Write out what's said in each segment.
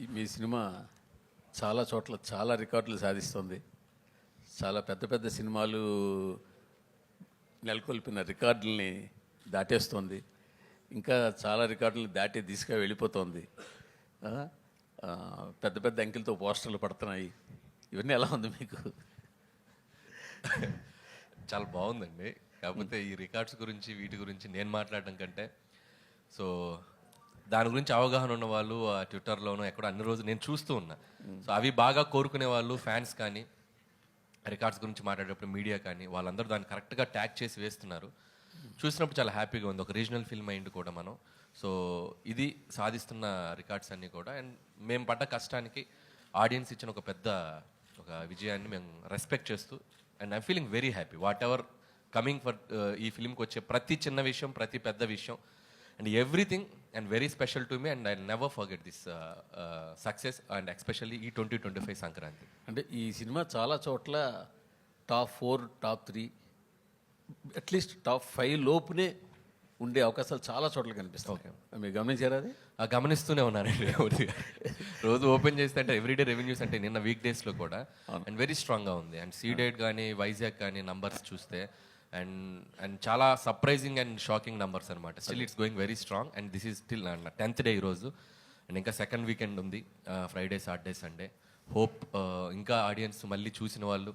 మీ cinema చాలా చోట్ల చాలా రికార్డులు సాధిస్తుంది. చాలా పెద్ద పెద్ద సినిమాలు నెలకొల్పిన రికార్డుల్ని దాటేస్తుంది. ఇంకా చాలా రికార్డులు దాటి దిశగా వెళ్ళిపోతుంది. పెద్ద పెద్ద అంకెలతో పోస్టర్లు పడుతున్నాయి. ఇవన్నీ ఎలా ఉంది మీకు? చాలా బాగుందండి. కాకపోతే ఈ రికార్డ్స్ గురించి వీటి గురించి నేను మాట్లాడడం కంటే సో దాని గురించి అవగాహన ఉన్న వాళ్ళు ఆ ట్విట్టర్లోనూ ఎక్కడో అన్ని రోజులు నేను చూస్తూ ఉన్నా. సో అవి బాగా కోరుకునే వాళ్ళు ఫ్యాన్స్ కానీ రికార్డ్స్ గురించి మాట్లాడేటప్పుడు మీడియా కానీ వాళ్ళందరూ దాన్ని కరెక్ట్గా ట్యాగ్ చేసి వేస్తున్నారు. చూసినప్పుడు చాలా హ్యాపీగా ఉంది. ఒక రీజనల్ ఫిల్మ్ అయింది కూడా మనం. సో ఇది సాధిస్తున్న రికార్డ్స్ అన్నీ కూడా. అండ్ మేము పడ్డ కష్టానికి ఆడియన్స్ ఇచ్చిన ఒక పెద్ద ఒక విజయాన్ని మేము రెస్పెక్ట్ చేస్తూ and I'm feeling very happy. Whatever coming for ఈ ఫిల్మ్కి వచ్చే ప్రతి చిన్న విషయం ప్రతి పెద్ద విషయం and everything and very special to me and I never forget this success and especially ఈ ట్వంటీ ట్వంటీ ఫైవ్ సంక్రాంతి అంటే ఈ సినిమా చాలా చోట్ల top four top three at least top five లోపునే ఉండే అవకాశాలు చాలా చోట్ల కనిపిస్తాయి. మీరు గమనించారా అది? ఆ, గమనిస్తూనే ఉన్నానండి పూర్తిగా. రోజు ఓపెన్ చేస్తే అంటే ఎవ్రీడే రెవెన్యూస్ అంటే నిన్న వీక్ డేస్లో కూడా అండ్ వెరీ స్ట్రాంగ్గా ఉంది. అండ్ సీడెడ్ కానీ వైజాగ్ కానీ నంబర్స్ చూస్తే అండ్ అండ్ చాలా సర్ప్రైజింగ్ అండ్ షాకింగ్ నంబర్స్ అనమాట still it's going very strong and this is still tenth day ఈరోజు. అండ్ ఇంకా సెకండ్ వీకెండ్ ఉంది. ఫ్రైడే సాటర్డే సండే హోప్ ఇంకా ఆడియన్స్ మళ్ళీ చూసిన వాళ్ళు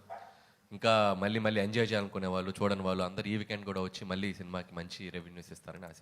ఇంకా మళ్ళీ మళ్ళీ ఎంజాయ్ చేయాలనుకునే వాళ్ళు చూడని వాళ్ళు అందరు ఈ వీకెండ్ కూడా వచ్చి మళ్ళీ ఈ సినిమాకి మంచి రెవెన్యూస్ ఇస్తారని ఆశిస్తున్నాను.